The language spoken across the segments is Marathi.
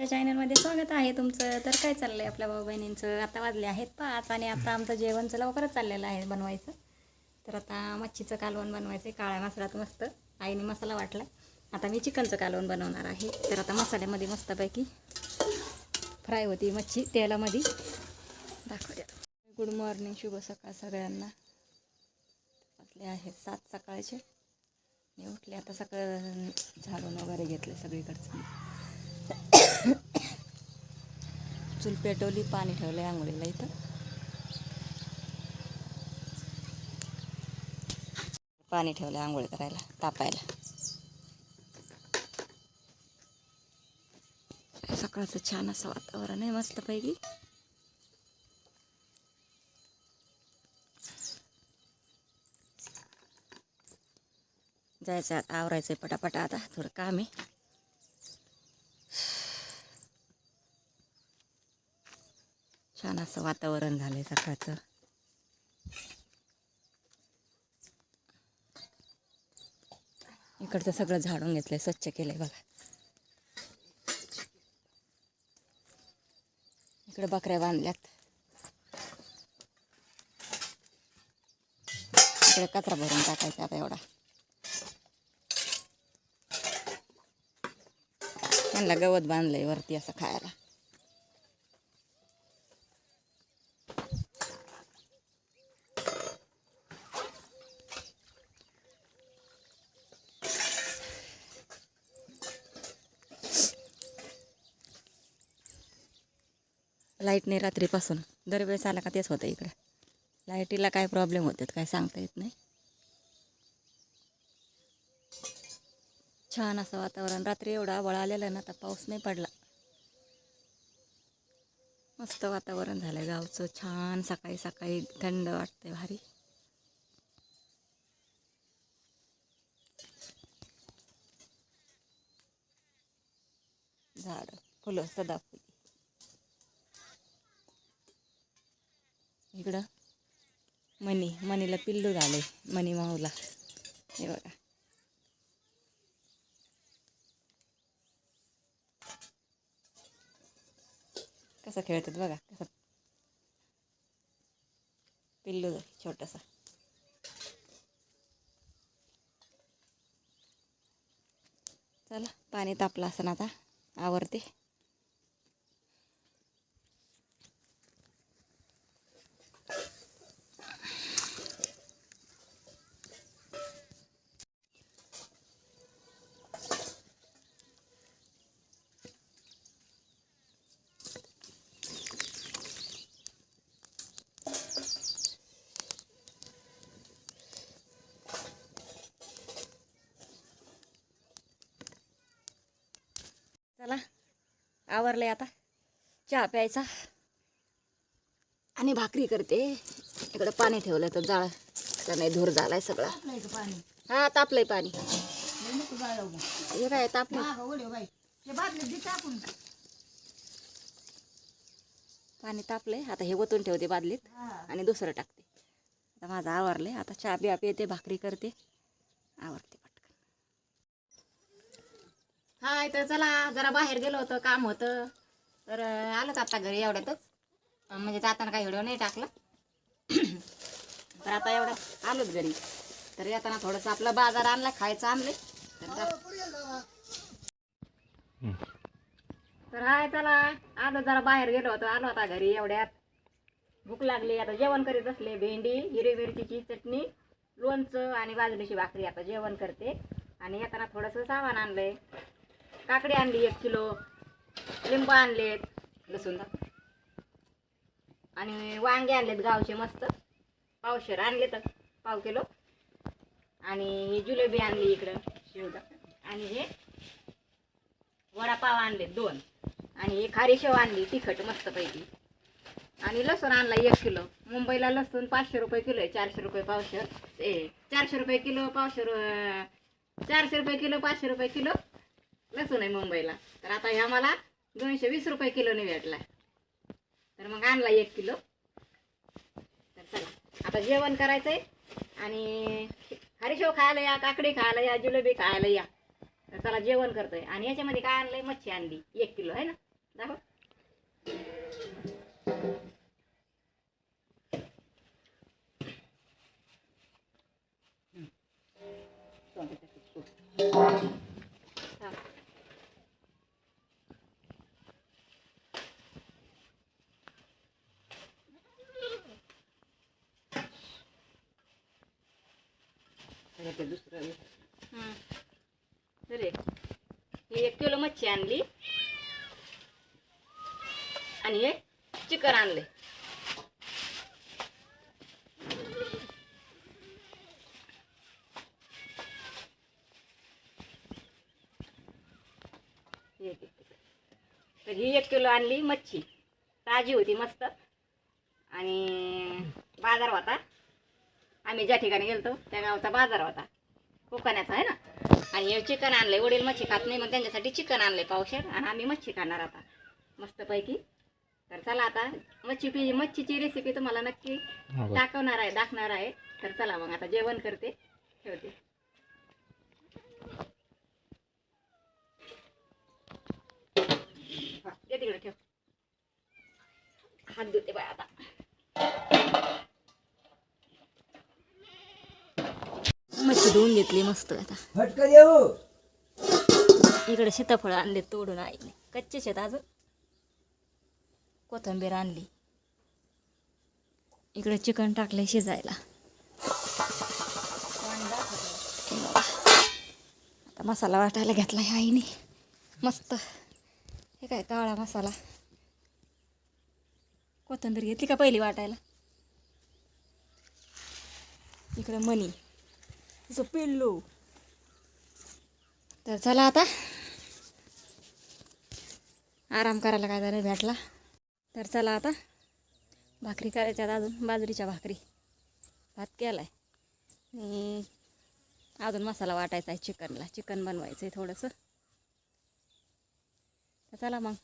माझ्या चॅनलमध्ये स्वागत आहे तुमचं. तर काय चाललंय आपल्या भाऊ बहिणींचं? आता वाजले आहेत पाच आणि आता आमचं जेवणचं लवकरच चाललेलं आहे बनवायचं. तर आता मच्छीचं कालवण बनवायचं आहे काळ्या मसाल्यात मस्त. आईने मसाला वाटला. आता मी चिकनचं कालवण बनवणार आहे. तर आता मसाल्यामध्ये मस्तपैकी फ्राय होती मच्छी तेलामध्ये. दाखवूया. गुड मॉर्निंग शुभ सकाळ सगळ्यांना. वाजले आहेत सात सकाळचे. मी उठले आता सगळं झाडून वगैरे घेतले सगळीकडचं. चूल पेटवली पाणी ठेवलं आंघोळीला इथं. पाणी ठेवलं आंघोळी करायला तापायला. सकाळचं छान असं वातावरण आहे मस्तपैकी जायचं आता आवरायचं आहे पटापटा आता थोडं काम आहे. छान असं वातावरण झालंय सकाळचं. इकडचं सगळं झाडून घेतलंय स्वच्छ केलंय बघा. इकडे बकऱ्या बांधल्यात. इकडे कचरा भरून टाकायचा आता एवढा. त्यांना गवत बांधलंय वरती असं खायला. लाइट नाही रात्रीपासून. दरवेळेस आला का तेच होतं इकडं. लाईटीला काय प्रॉब्लेम होतात काय सांगता येत नाही. छान असं वातावरण. रात्री एवढा आबळ आलेला ना आता पाऊस नाही पडला. मस्त वातावरण झालं गावचं. छान सकाळी सकाळी थंड वाटते भारी. झाड फुलं सदाफुली. इकडं. मनी मनीला पिल्लू झाले मनी माऊला. हे बघा. कसं खेळतात बघा कसं. पिल्लू छोटासा. चला पाणी तापलं असं आता आवरते चला आवरले आता. चहा प्यायचा. आणि भाकरी करते. इकडं पाणी ठेवलं तर जाळ. तर नाही धूर झालाय सगळा. हा तापलंय पाणी. हे काय तापलं पाणी तापलंय. आता हे ओतून ठेवते बादलीत आणि दुसरं टाकते. आता माझं आवरलंय. आता चहा बिया पिते भाकरी करते. आवरते. हाय तर चला जरा बाहेर गेलो होतं काम होतं. तर आलंच आलोच आता घरी एवढ्यातच. म्हणजे जाताना काही व्हिडिओ नाही टाकला. तर आता एवढं आलोच घरी. तर येताना थोडंसं आपलं बाजार आणला खायचं आणले तर तर हाय चला. आलो जरा बाहेर गेलो होतो. आलो आता घरी एवढ्यात. भूक लागली. आता जेवण करीत असले भेंडी हिरवी मिरचीची चटणी लोणचं आणि बाजरीची भाकरी. आता जेवण करते. आणि येताना थोडंसं सामान आणलंय. काकडी आणली एक किलो लिंबू आणलेत लसूण आणि वांगे आणलेत गावचे मस्त. पावशेर आणले तर पाव किलो. आणि ही जुलेबी आणली इकडं शिवदा आणि हे वडापाव आणले दोन. आणि हे खारी शेव आणली तिखट मस्तपैकी आणि लसूण आणला एक किलो. मुंबईला लसूण पाचशे रुपये किलो आहे चारशे रुपये पावशेर. ए चारशे रुपये किलो पावशेर चारशे रुपये किलो पाचशे रुपये किलो. लसूण आहे मुंबईला. तर आता ह्या मला दोनशे वीस रुपये किलोने भेटला तर मग आणला एक किलो. तर चला आता जेवण करायचं आहे आणि हरिशेव खायला या काकडी खायला या जिलेबी खायला या. तर चला जेवण करतोय. आणि याच्यामध्ये काय आणलंय? मच्छी आणली. एक किलो आहे ना? दाखव. Thank you. आणली. आणि हे चिकन आणले तर ही एक किलो आणली मच्छी. ताजी होती मस्त. आणि बाजार होता. आम्ही ज्या ठिकाणी गेलतो त्या गावचा बाजार होता. कोकणाचा आहे ना? आणि हे चिकन आणले वडील मच्छी खात नाही मग त्यांच्यासाठी चिकन आणले पावशेर. आणि आम्ही मच्छी खाणार आता. मस्तपैकी. तर चला आता मच्छी पी मच्छीची रेसिपी तुम्हाला नक्की दाखवणार आहे दाखवणार आहे. तर चला मग आता जेवण करते. ठेवते. हा, तिकडे ठेव. हात धुते बाय आता. मच्छी धुवून घेतली मस्त आता. इकडे सीताफळ आणले तोडून आईने. कच्चे शेत अजून. कोथिंबीर आणली. इकडे चिकन टाकले शिजायला. आता मसाला वाटायला घेतला आईने. मस्त. हे काय काळा मसाला? कोथिंबीर घेतली का पहिली वाटायला? इकडे मनी तिचं पिल्लू. तर चला आता. आराम करायला काय झालं भेटला. तर चला आता. भाकरी करायच्या अजून. बाजरीच्या भाकरी. भात केला आहे आणि अजून मसाला वाटायचा आहे चिकनला. चिकन बनवायचं आहे थोडंसं. तर चला मग.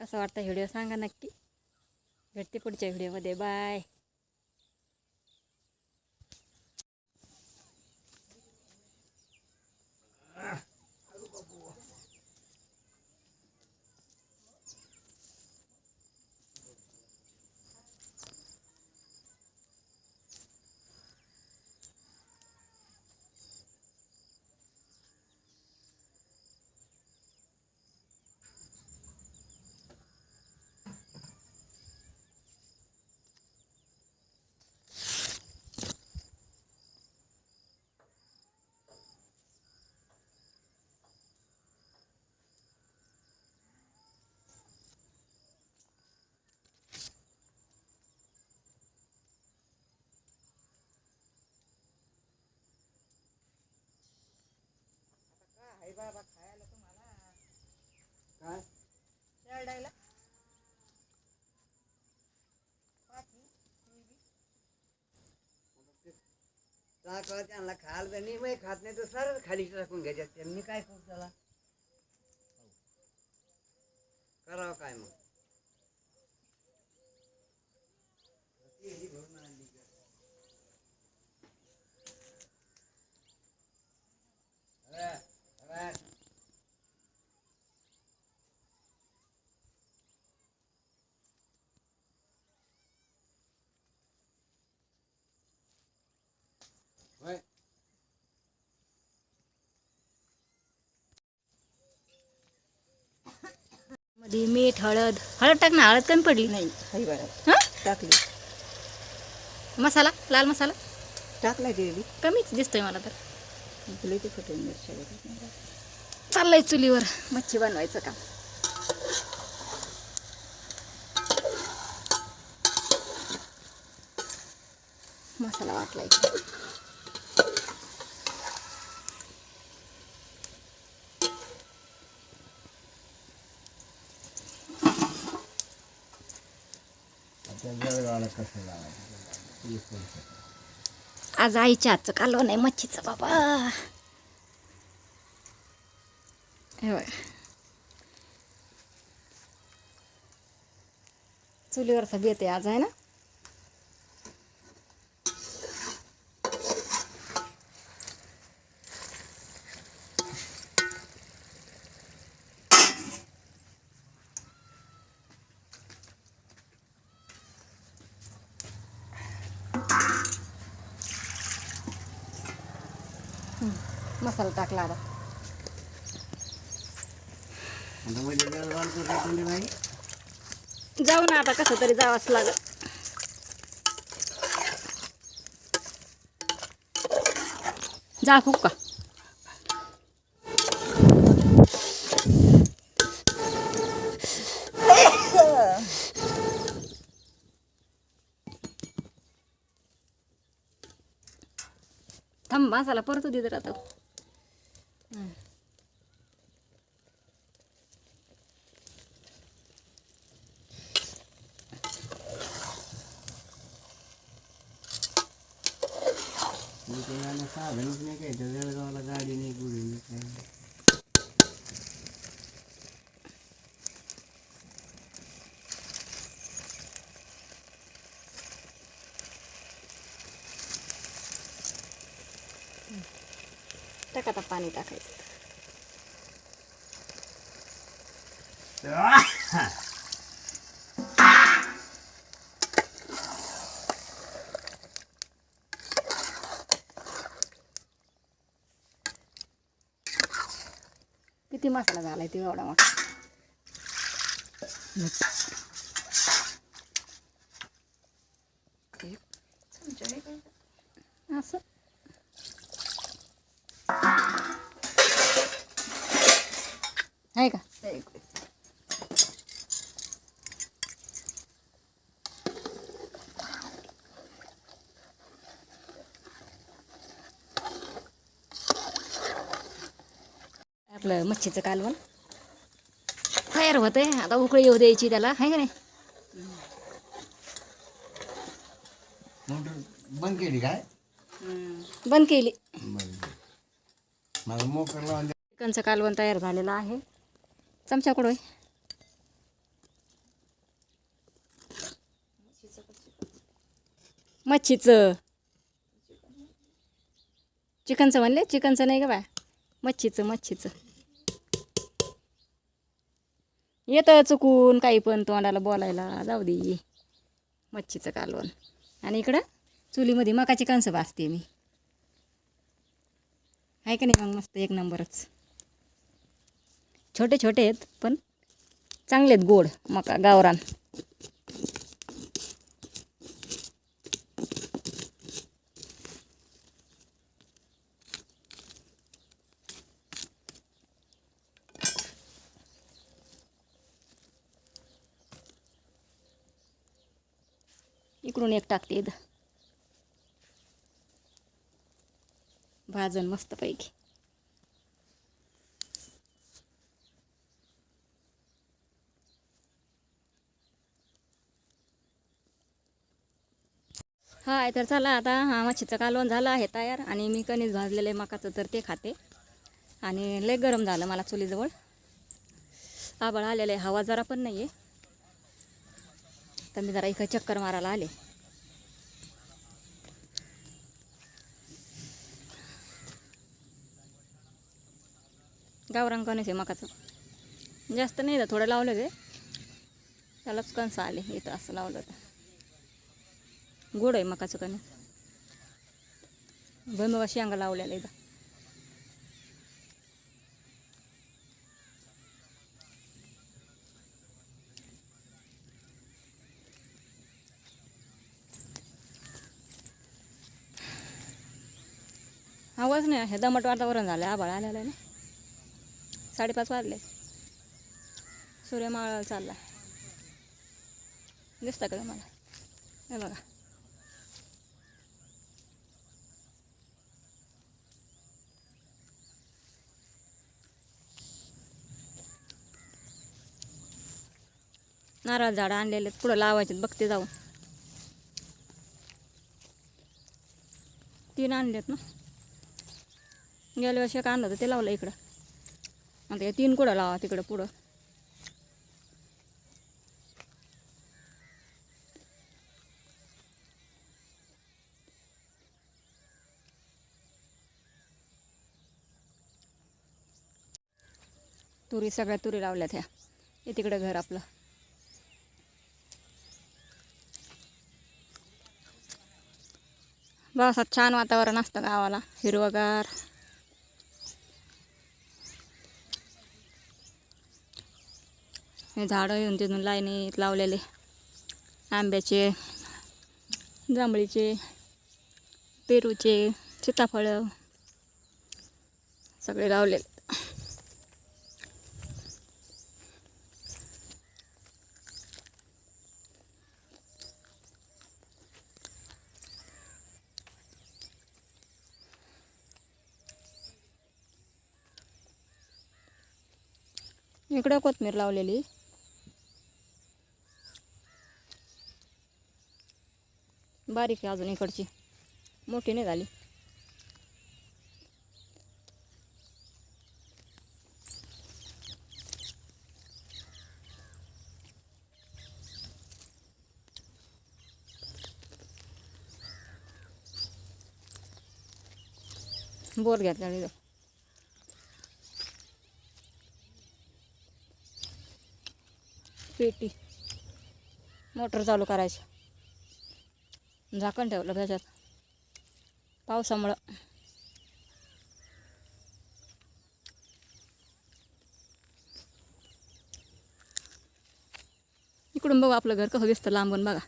कसं वाटतं व्हिडिओ सांगा नक्की. भेटते पुढच्या व्हिडिओमध्ये. बाय. टाकलं त्यांना खाल तर नाही खात नाही तर सर खाली टाकून घ्यायच्या त्यांनी काय करू त्याला? करावं काय मग होय मध्ये मीठ हळद. हळद टाक ना हळद कमी पडली. नाही हां? टाकली. मसाला? लाल मसाला? टाकला ते बी कमीच दिसतोय मला तर. चाललंय चुलीवर. मच्छी बनवायचं काम मसाला वाटलाय. आज आईच्या हातचं कालो नाही मच्छीचं बाबा. हे बघा. चुलीवरचा बेत आहे आज आहे ना हम्म, मसाला टाकला आता जाऊ ना आता कसं तरी जावंच लागत जा खूप का? थांब मासाला परत दे जरा आता. मी ते गाणं साधनच नाही काय तर जळगावला गाडी नाही गुढी नाही काय टाक आता पाणी टाकायचं किती मसाला झालाय ते एवढा मोठा असं आहे का आपलं मच्छीचं कालवण. तयार होतंय आता उकळी येऊ द्यायची त्याला. आहे का नाही? बंद केली काय? बंद केली. बरं मला मोकर लावून द्या. चिकनचं कालवण तयार झालेलं आहे. चमचा कुठं आहे? मच्छीचं. चिकनचं म्हणले? चिकनचं नाही का बाय? मच्छीचं मच्छीचं. येतं चुकून काही पण तोंडाला बोलायला. जाऊ दे. मच्छीचं कालवण. आणि इकडं चुलीमध्ये मकाची कणसं भाजते मी. आहे का नाही मग मस्त एक नंबरच? छोटे छोटे आहेत पण चांगले आहेत गोड मका गावरान. इकडून एक टाकते इथं. भाजून मस्तपैकी. हाय तर चला आता हा मच्छीचं कालवण झालं आहे तयार आणि मी कणीस भाजलेलं आहे मकाचं तर ते खाते. आणि लय गरम झालं मला चुलीजवळ. आबळ आलेलं आहे हवा जरा पण नाही आहे तर मी जरा इकडे चक्कर मारायला आले. गावरान कणस आहे मकाचं. जास्त नाही थोडं लावलं ते त्यालाच कणस आले इथं असं लावलं तर गोड आहे मकाचं कणस. भैमवाशी अंगा लावलेलं इथं. आवाज नाही हे दमट वातावरण झालं आभाळ आलेलं आहे ना. साडेपाच वाजले. सूर्य माळाला चालला दिसतं का मला हे बघा. नारळ झाडं आणलेले आहेत, पुढं लावायचे बघते जाऊन. तीन आणलेत ना? गेल्या वर्षी एक आणलं होतं. ते लावलं इकडं. आता या तीन कुडं लावा तिकडं पुढं. तुरी सगळ्या तुरी लावल्यात ह्या. हे तिकडं घर आपलं. बस छान वातावरण असतं गावाला. हिरवगार. हे झाडं येऊन तिथून लाईनीत लावलेले. आंब्याचे जांभळीचे पेरूचे सीताफळं सगळे लावलेले. इकडं कोथमीर लावलेली. बारीक आहे अजून इकडची. मोठी नाही झाली. बोर घेतला तिथं पेटी. मोटर चालू करायची. झाकण ठेवलं त्याच्यात. पावसामुळं. इकडून बघू आपलं घर कसं दिसतं लांबून बघा.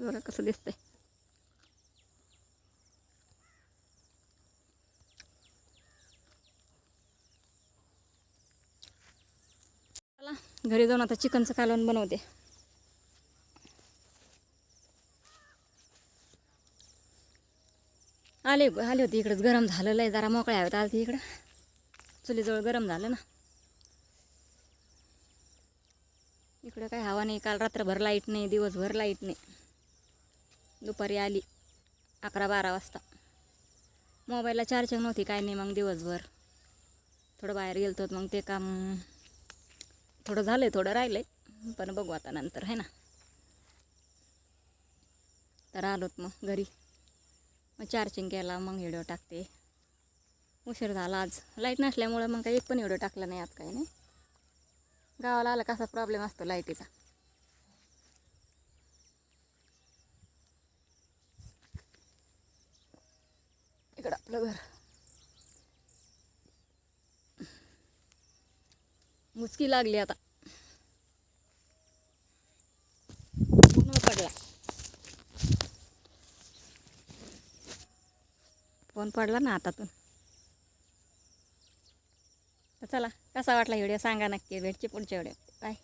बघा कसं दिसतंय चला घरी जाऊन आता चिकनचं कालवण बनवते. आले आले होते इकडंच. गरम झालेलं आहे जरा मोकळ्या हवेत आलती इकडं. चुलीजवळ गरम झालं ना. इकडं काय हवा नाही काल रात्रभर लाइट नाही दिवसभर लाइट नाही. दुपारी आली अकरा बारा वाजता मोबाईलला चार्जिंग नव्हती काय नाही मग दिवसभर. थोडं बाहेर गेलो मग ते काम थोडं झालं आहे थोडं राहिलं आहे पण बघू आता नंतर आहे ना? तर आलोत मग घरी. मग चार्जिंग केला मग व्हिडिओ टाकते. उशीर झाला आज. लाइट नसल्यामुळं मग काही एक पण व्हिडिओ टाकला नाही आज काही नाही? गावाला आला कसा प्रॉब्लेम असतो लाईटीचा इकडं आपलं घर मुचकी लागली आता? पडला. फोन पडला ना हातातून. तर चला कसा वाटला व्हिडिओ सांगा नक्की भेटची पुढच्या व्हिडिओ बाय.